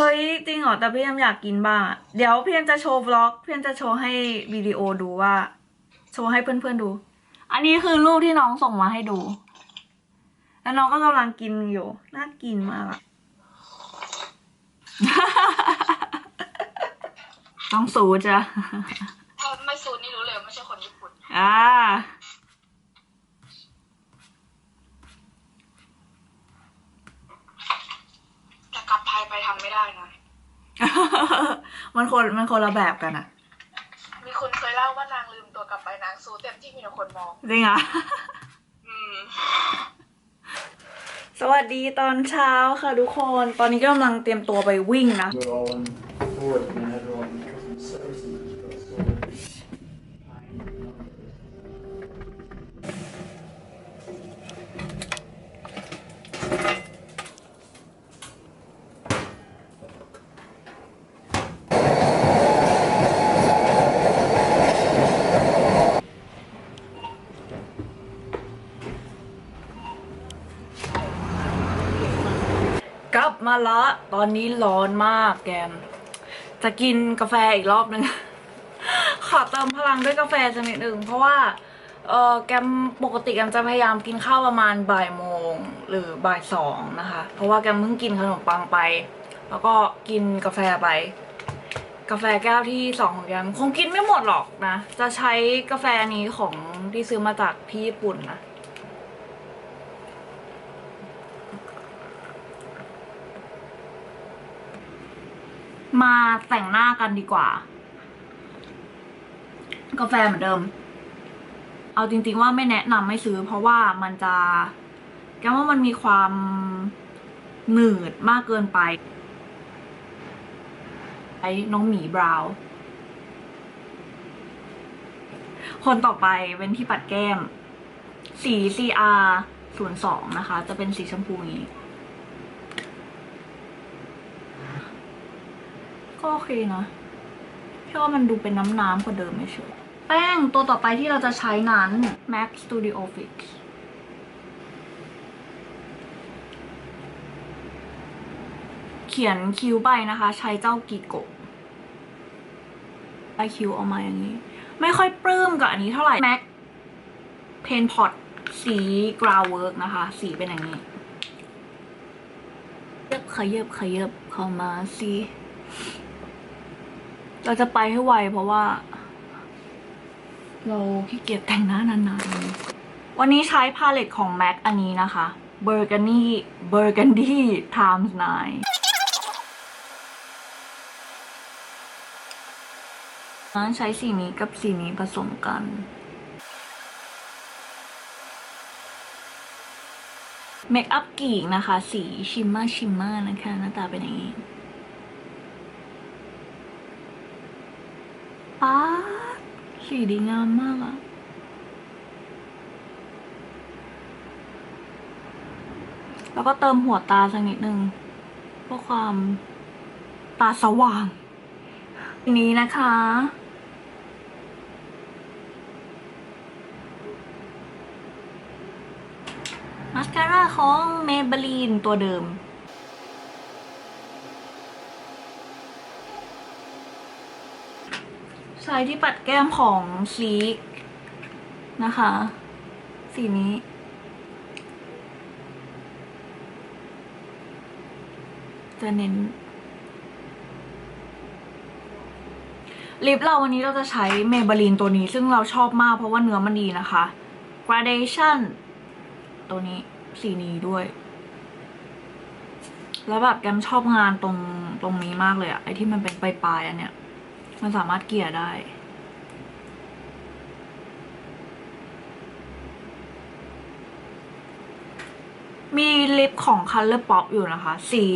ฮ้ย จริงเหรอ แต่พี่เอ็มอยากกินบ้างอะเดี๋ยวพี่เอ็มจะโชว์วล็อก พี่เอ็มจะโชว์ให้วิดีโอดูว่า โชว์ให้เพื่อนๆดู อันนี้คือรูปที่น้องส่งมาให้ดู แล้วน้องก็กำลังกินอยู่ น่ากินมากอะ ต้องสูจ้ะ ถ้าไม่ซูนนี่รู้เลยว่าไม่ใช่คนญี่ปุ่น อ่า แต่กลับไทยไปทำไม่ได้นะ มันคนมันคนละแบบกันอะมีคนเคยเล่าว่านางลืมตัวกลับไปนางซูเต็มที่มีแต่คนมองจริงเหรอะอืมสวัสดีตอนเช้าค่ะทุกคน ตอนนี้ก็กำลังเตรียมตัวไปวิ่งนะ We're all in forward and กลับมาละ ตอนนี้ร้อนมากแกม จะกินกาแฟอีกรอบนึง ขอเติมพลังด้วยกาแฟสักนิดหนึ่งเพราะว่าเออแกมปกติแกมจะพยายามกินข้าวประมาณบ่ายโมงหรือบ่ายสองนะคะ เพราะว่าแกมเพิ่งกินขนมปังไป แล้วก็กินกาแฟไป กาแฟแก้วที่สองของแกมคงกินไม่หมดหรอกนะ จะใช้กาแฟนี้ของที่ซื้อมาจากที่ญี่ปุ่นนะ มาแต่งหน้ากันดีกว่า กาแฟเหมือนเดิม เอาจริง ๆ ว่าไม่แนะนำไม่ซื้อ เพราะว่ามันจะแกว่ามันมีความหนืดมากเกินไปไอ้น้องหมีบราวน์คนต่อไปเป็นที่ปัดแก้ม สี CR 0 2นะคะ จะเป็นสีชมพูนี้ ก็โอเคนะแค่ว่ามันดูเป็นน้ำๆกว่าเดิมไม่เฉยแป้งตัวต่อไปที่เราจะใช้นั้น MAC Studio Fix เขียนคิ้วไปนะคะ ใช้เจ้ากิโกไปคิ้วออกมาอย่างนี้ ไม่ค่อยปลื้มกับอันนี้เท่าไหร่ MAC Paint Pot สี Ground Work นะคะ สีเป็นอย่างนี้เย็บขยับขยับเข้ามาสิ เราจะไปให้ไวเพราะว่า เราขี้เกียจแต่งหน้านานๆ วันนี้ใช้พาเลตของ MAC อันนี้นะคะ Burgundy Burgundy Times 9นะใช้สีนี้กับสีนี้ผสมกันเมคอัพกีกนะคะ สีชิมมาชิมมานะคะ หน้าตาเป็นอย่างนี้ ป๊าสีดีงามมากอะแล้วก็เติมหัวตาสักนิดนึงเพื่อความตาสว่างนนี้นะคะ มาสคาร่าของเมเบลีนตัวเดิม ช้ที่ปัดแก้มของซีกนะคะ สีนี้จะเน้นลิปเราวันนี้เราจะใช้เมเบลีนตัวนี้ ซึ่งเราชอบมากเพราะว่าเนื้อมันดีนะคะ gradation ตัวนี้สีนี้ด้วย แล้วแบบแกมชอบงานตรงตรงนี้มากเลยอะไอที่มันเป็นปลายๆอันเนี้ย มันสามารถเกลี่ยได้ มีลิปของ Color Pop อยู่นะคะ สี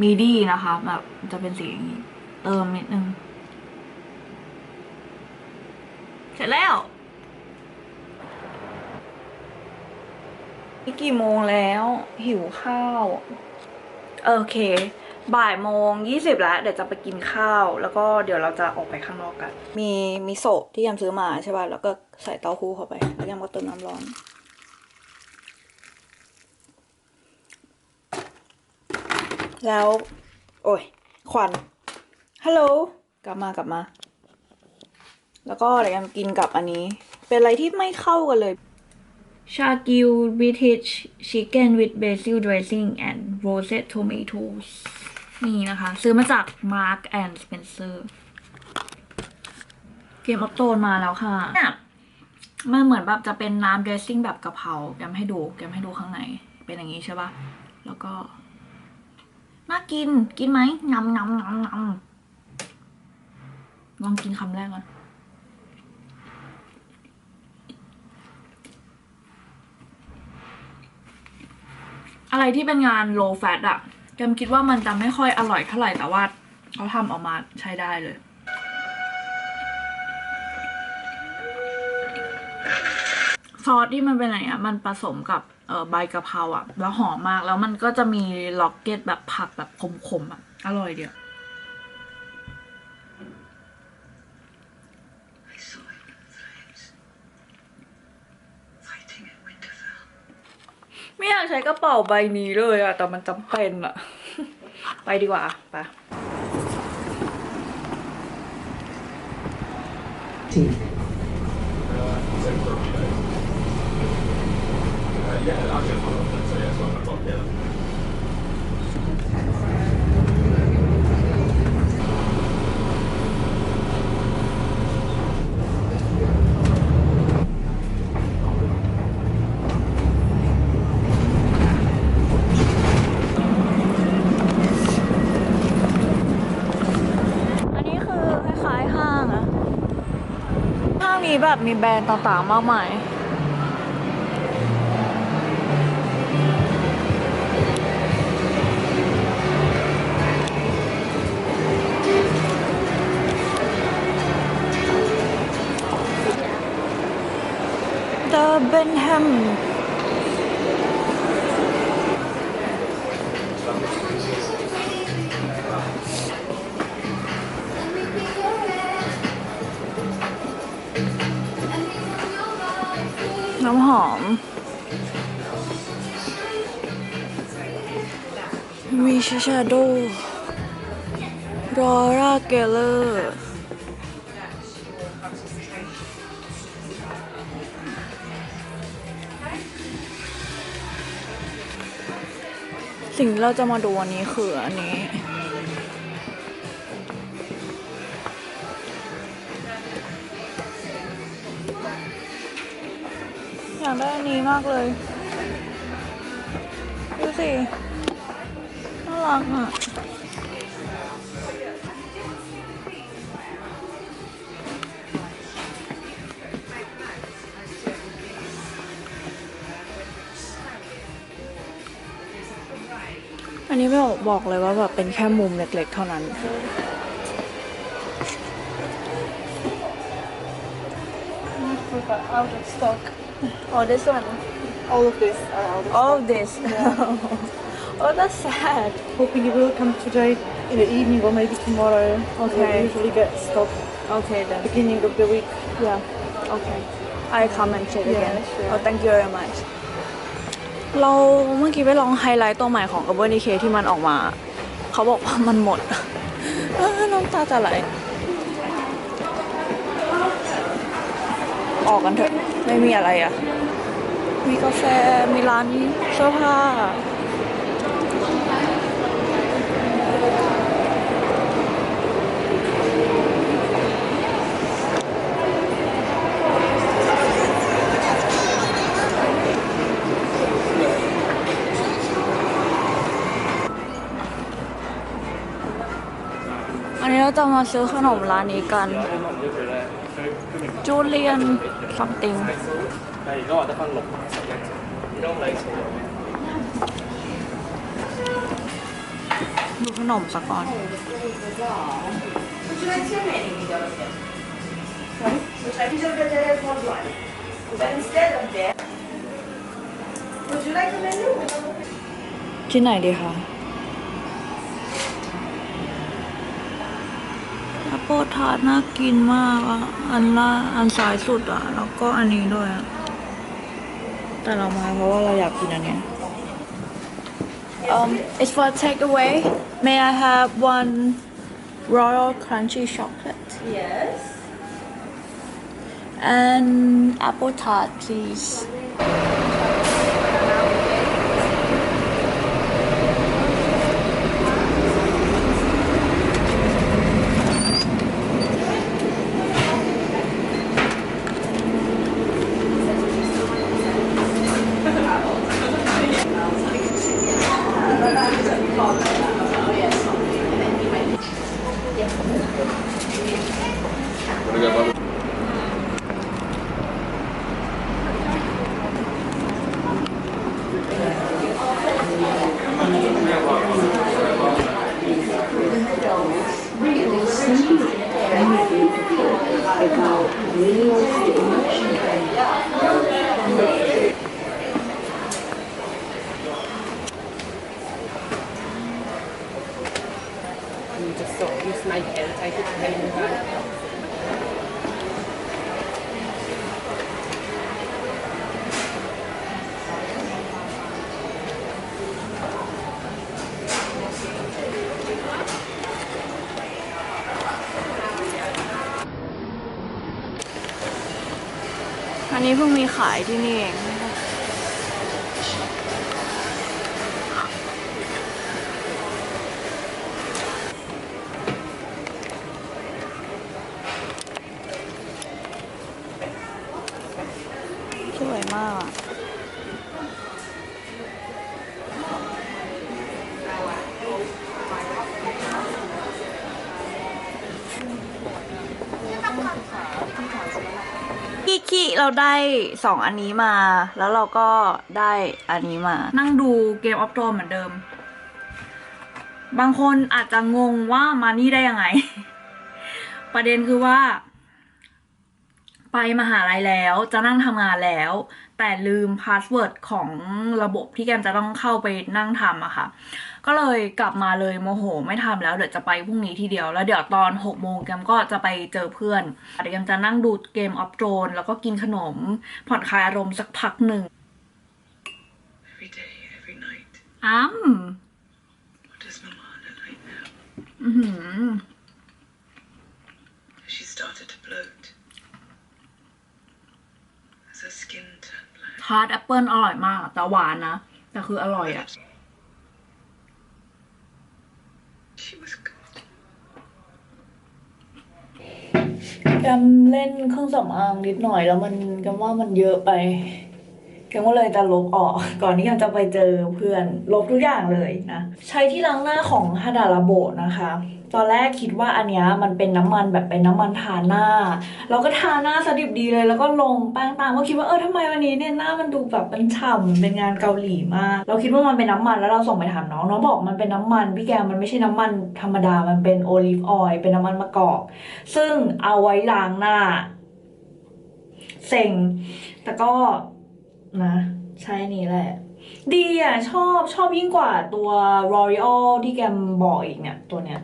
มีดีนะคะแบบจะเป็นสีอย่างนี้ เติมนิดนึง เสร็จแล้วนี่กี่โมงแล้ว หิวข้าว โอเค บ่ายโมงยี่สิบแล้ว เดี๋ยวจะไปกินข้าว แล้วก็เดี๋ยวเราจะออกไปข้างนอกกัน มีมิโซะที่ยำซื้อมาใช่ป่ะ แล้วก็ใส่เต้าหู้เข้าไป แล้วยำก็เติมน้ำร้อน แล้ว โอ้ย ควัน ฮัลโหล กลับมากลับมา แล้วก็เดี๋ยวกันกินกับอันนี้ เป็นอะไรที่ไม่เข้ากันเลยชากิว British Chicken with Basil Dressing and Roasted Tomatoes นี่นะคะ ซื้อมาจาก Mark and Spencer เกมออฟโตนมาแล้วค่ะเนี่ยมันเหมือนแบบจะเป็นน้ำ dressing แบบกะเพราแกมให้ดูแกมให้ดูข้างใน เป็นอย่างนี้ใช่ปะแล้วก็น่ากินกินไหมงำงำงำงำลองกินคำแรกก่อนอะไรที่เป็นงาน low fat อะ แกมคิดว่ามันจะไม่ค่อยอร่อยเท่าไหร่แต่ว่าเขาทำออกมาใช้ได้เลยซอสที่มันเป็นอะไรอะ มันผสมกับเอ่อใบกะเพราอะ แล้วหอมมาก แล้วมันก็จะมีล็อกเก็ตแบบผักแบบขมๆอะ อร่อยเดียว ไม่อยากใช้กระเป๋าใบนี้เลยอะแต่มันจำเป็นอะไปดีกว่าไป Tea. Thank อันนี้คือคล้ายๆห้างอะห้างนี้ แบบมีแบรนด์ต่างๆ มากมาย The Benham หอม มีชาชาโดรอราเกเลอร์สิ่งที่เราจะมาดูวันนี้คืออันนี้ นี้มากเลย ดูสิ น่ารักอะอันนี้ไม่บอกเลยว่าแบบเป็นแค่มุมเล็กๆเท่านั้น out of stock. Oh, this one. All of this are out of All of this. oh, that's sad. Hoping you will come today in the evening or maybe tomorrow. Okay. We usually get stock Okay then. beginning of the week. Yeah. Okay. I come and check Yeah, again. sure. Oh, thank you very much. เราเมื่อกี้ไปลองไฮไลท์ตัวใหม่ของ Urban Decay ที่มันออกมา เขาบอกว่ามันหมดเออน้ำตาจะไหลออกกันเถอะ ไม่มีอะไรอะ มีกาแฟ มีร้านเสื้อผ้า อันนี้เราจะมาซื้อขนมร้านนี้กัน จูเลียน something ดูขนมสักก่อนที่ไหนดีคะแอปเปิลทาร์ตน่ากินมากอะอันล่าอันซ้ายสุดอะ แล้วก็อันนี้ด้วยอะ แต่เรามาเพราะว่าเราอยากกินอันเนี้ย Um, it's for takeaway. May I have one royal crunchy chocolate? Yes. And apple tart, please. ขายที่นี่เอง สวยมากอะกี้กี้ เราได้สองอันนี้มา แล้วเราก็ได้อันนี้มา นั่งดูเกมออฟโ r นเหมือนเดิม บางคนอาจจะงงว่ามานี่ได้ยังไง ประเด็นคือว่า ไปมหาลัยแล้วจะนั่งทำงานแล้ว แต่ลืมพาสเวิร์ดของระบบที่แกมจะต้องเข้าไปนั่งทำอะค่ะ ก็เลยกลับมาเลยโมโห ไม่ทำแล้วเดี๋ยวจะไปพรุ่งนี้ทีเดียวแล้วเดี๋ยวตอน6โมงแกมก็จะไปเจอเพื่อนเดี๋ยวแกมจะนั่งดูเกมออฟโ r นแล้วก็กินขนม ผ่อนคลายอารมณ์สักพักหนึ่ง Every day, every night. อ้ำ What does Milana like now? อื้อหือ She started to bloat. As her skin turned black. ทาร์ตแอปเปิลอร่อยมาก แต่หวานนะ แต่คืออร่อยอะ She was gone. แกำเล่นเครื่องสำอางนิดหน่อยแล้วมันกำว่ามันเยอะไปกำก็เลยจะลบออก ก่อนที่กำจะไปเจอเพื่อนลบทุกอย่างเลยนะ ใช้ที่ล้างหน้าของฮาดาราโบนะคะ ตอนแรกคิดว่าอันเนี้ยมันเป็นน้ำมันแบบเป็นน้ำมันทาหน้า เราก็ทาหน้าสดิบดีเลย แล้วก็ลงแป้งตามก็คิดว่าเออทำไมวันนี้เนี่ยหน้ามันดูแบบเป็นฉ่ำเป็นงานเกาหลีมาก เราคิดว่ามันเป็นน้ำมันแล้วเราส่งไปถามน้องน้องบอกมันเป็นน้ำมันพี่แกมมันไม่ใช่น้ำมันธรรมดามันเป็นโอลิฟออยล์เป็นน้ำมันมะกอก ซึ่งเอาไว้ล้างหน้าเซ็งแต่ก็นะ ใช้อันนี้แหละ ดีอะ ชอบชอบยิ่งกว่าตัว L'Oreal ที่แกมบอกอีกเนี่ย ตัวเนี้ย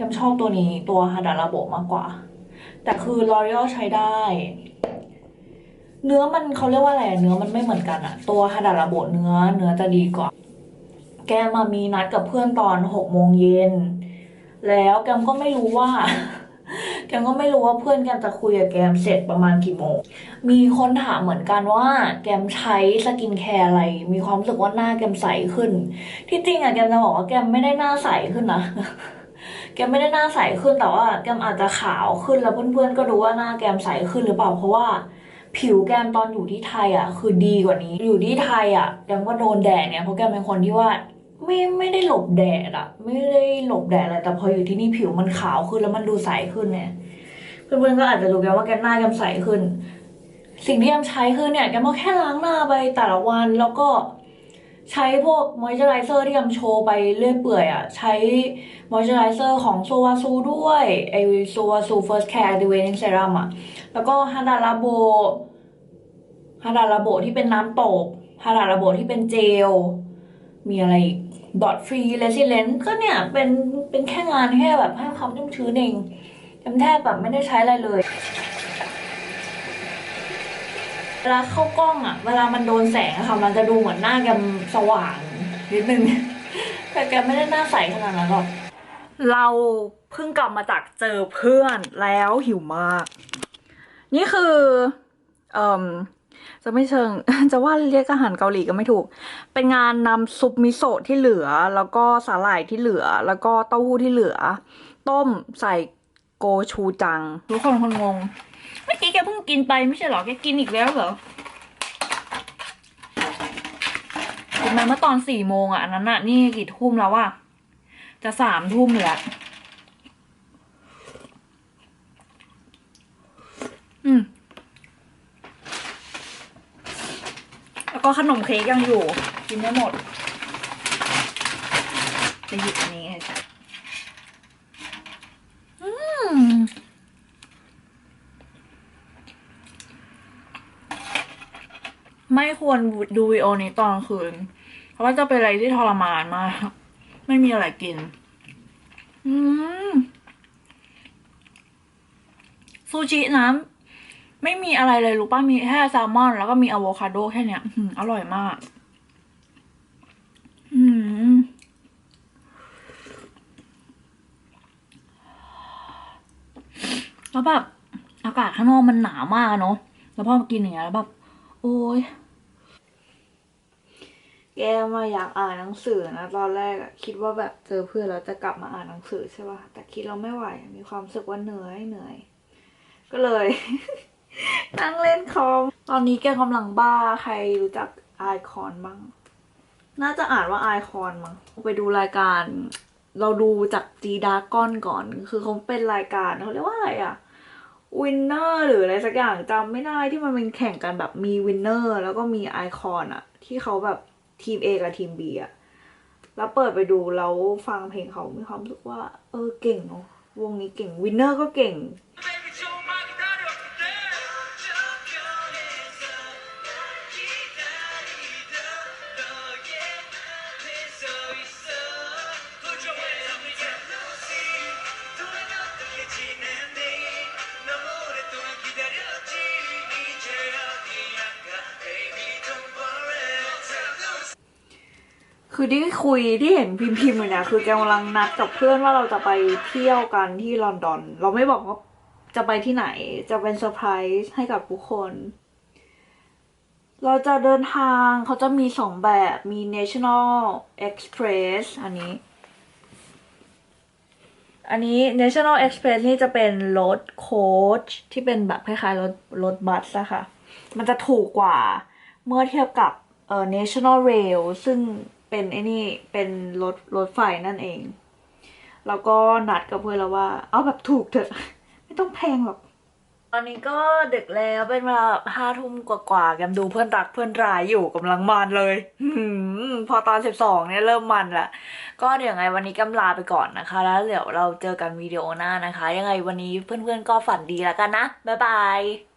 แกมชอบตัวนี้ตัวฮาดาราโบมากกว่า แต่คือ L'Oreal ใช้ได้ เนื้อมันเขาเรียกว่าอะไรเนื้อมันไม่เหมือนกันอะตัวฮาดาราโบเนื้อเนื้อจะดีกว่า แกมามีนัดกับเพื่อนตอนหกโมงเย็นแล้วแกมก็ไม่รู้ว่าแกมก็ไม่รู้ว่าเพื่อนแกมจะคุยกับแกมเสร็จประมาณกี่โมง มีคนถามเหมือนกันว่า แกมใช้สกินแคร์อะไร มีความรู้สึกว่าหน้าแกมใสขึ้น ที่จริงอะแกมจะบอกว่าแกมไม่ได้หน้าใสขึ้นนะ แกมไม่ได้หน้าใสขึ้นแต่ว่าแกมอาจจะขาวขึ้นแล้วเพื่อนๆก็ดูว่าหน้าแกมใสขึ้นหรือเปล่าเพราะว่าผิวแกมตอนอยู่ที่ไทยอะ คือดีกว่านี้ อยู่ที่ไทยอะแกมก็โดนแดดเนี่ยเพราะแกมเป็นคนที่ว่าไม่ไม่ได้หลบแดดอะ ไม่ได้หลบแดดอะไรแต่พออยู่ที่นี่ผิวมันขาวขึ้นแล้วมันดูใสขึ้นเนี่ยเพื่อนๆก็อาจจะรู้แกว่าแกมหน้าแกมใสขึ้น สิ่งที่แกมใช้คือเนี่ยแกมก็แค่ล้างหน้าไปแต่ละวันแล้วก็ ใช้พวกมอยเจอไรเซอร์ที่แกมโชว์ไปเรื่อยเปื่อยอะใช้มอยเจอไรเซอร์ของโซวาซูด้วยไอโซวาซู first care activating serum อะแล้วก็ฮาดาราโบฮาดาราโบที่เป็นน้ำตกฮาดาราโบที่เป็นเจล มีอะไรอีกดอทฟรีเลซิเลนก็เนี่ยเป็นเป็นแค่งานแค่แบบให้ความชุ่มชื้นเองจำแทบแบบไม่ได้ใช้อะไรเลย เวลาเข้ากล้องอะเวลามันโดนแสงอะค่ะ มันจะดูเหมือนหน้าแกมสว่างนิดนึง แต่แกไม่ได้หน้าใสขนาดนั้นหรอก เราเพิ่งกลับมาจากเจอเพื่อนแล้วหิวมาก นี่คือเอ่มจะไม่เชิง จะว่าเรียกอาหารเกาหลีก็ไม่ถูก เป็นงานนำซุปมิโซะที่เหลือ แล้วก็สาหร่ายที่เหลือ แล้วก็เต้าหู้ที่เหลือ ต้มใส่โกชูจัง ทุกคนคนงง มื่อกี้แกเพิ่งกินไปไม่ใช่หรอแกกินอีกแล้วเหรอกินมาเมื่อตอนสี่โมงอะอันนั้นอะนี่กี่ทุ่มแล้วอะจะสามทุ่มแล้วอืมแล้วก็ขนมเค้กยังอยู่ กินไม่หมดจะหยิบอันนี้ให้จ้ะอืม ไม่ควรดูวิดีโอนี้ตอนคืน เพราะว่าจะเป็นอะไรที่ทรมานมาก ไม่มีอะไรกิน อืมซูชิน้ำไม่มีอะไรเลยรู้ป่ะมีแค่แซลมอน แล้วก็มีอะโวคาโดแค่เนี้ยอือร่อยมาก อืมแล้วแบบอากาศข้างนอกมันหนามากเนาะแล้วพอมากินอย่างเงี้ยแล้วแบบ โอ้ย แกมาอยากอ่านหนังสือนะตอนแรกอะคิดว่าแบบเจอเพื่อนแล้วจะกลับมาอ่านหนังสือใช่ป่ะแต่คิดเราไม่ไหวมีความรู้สึกว่าเหนื่อยเหนื่อย ก็เลย นั่งเล่นคอมตอนนี้แกกำลังบ้าใครรู้จักไอคอนบ้างน่าจะอ่านว่าไอคอนมั้งไปดูรายการ เราดูจากจีดาก้อนก่อน คือเขาเป็นรายการเขาเรียกว่าอะไรอะวินเนอร์หรืออะไรสักอย่างจำไม่ได้ที่มันเป็นแข่งกันแบบมีวินเนอร์แล้วก็มีไอคอนอะที่เขาแบบ ทีม A กับทีม B อะแล้วเปิดไปดูแล้วฟังเพลงเขามีความรู้สึกว่า เออเก่งเนาะวงนี้เก่งวินเนอร์ก็เก่ง คือที่คุยที่เห็นพิมพ์พิมพ์อยู่เนี่ยคือแกกำลังนัดกับเพื่อนว่าเราจะไปเที่ยวกันที่ลอนดอน เราไม่บอกว่าจะไปที่ไหน จะเป็นเซอร์ไพรส์ให้กับทุกคน เราจะเดินทางเขาจะมีสองแบบมี National Express อันนี้ อันนี้ National Express นี่จะเป็นรถโค้ชที่เป็นแบบคล้ายๆรถรถบัสอะค่ะ มันจะถูกกว่าเมื่อเทียบกับเอ่อ National Rail ซึ่ง เป็นไอ้นี่เป็นรถรถไฟนั่นเอง แล้วก็นัดกับเพื่อนแล้วว่า เอาแบบถูกเถอะ ไม่ต้องแพงหรอก ตอนนี้ก็ดึกแล้วเป็นเวลาห้าทุ่มกว่าๆกันดูเพื่อนรักเพื่อนรายอยู่กำลังมันเลยพอตอนสิบสองเนี่ยเริ่มมันละก็เดี๋ยวยังไงวันนี้กำลาไปก่อนนะคะ แล้วเดี๋ยวเราเจอกันวิดีโอหน้านะคะ ยังไงวันนี้เพื่อนๆก็ฝันดีแล้วกันนะบ๊ายบาย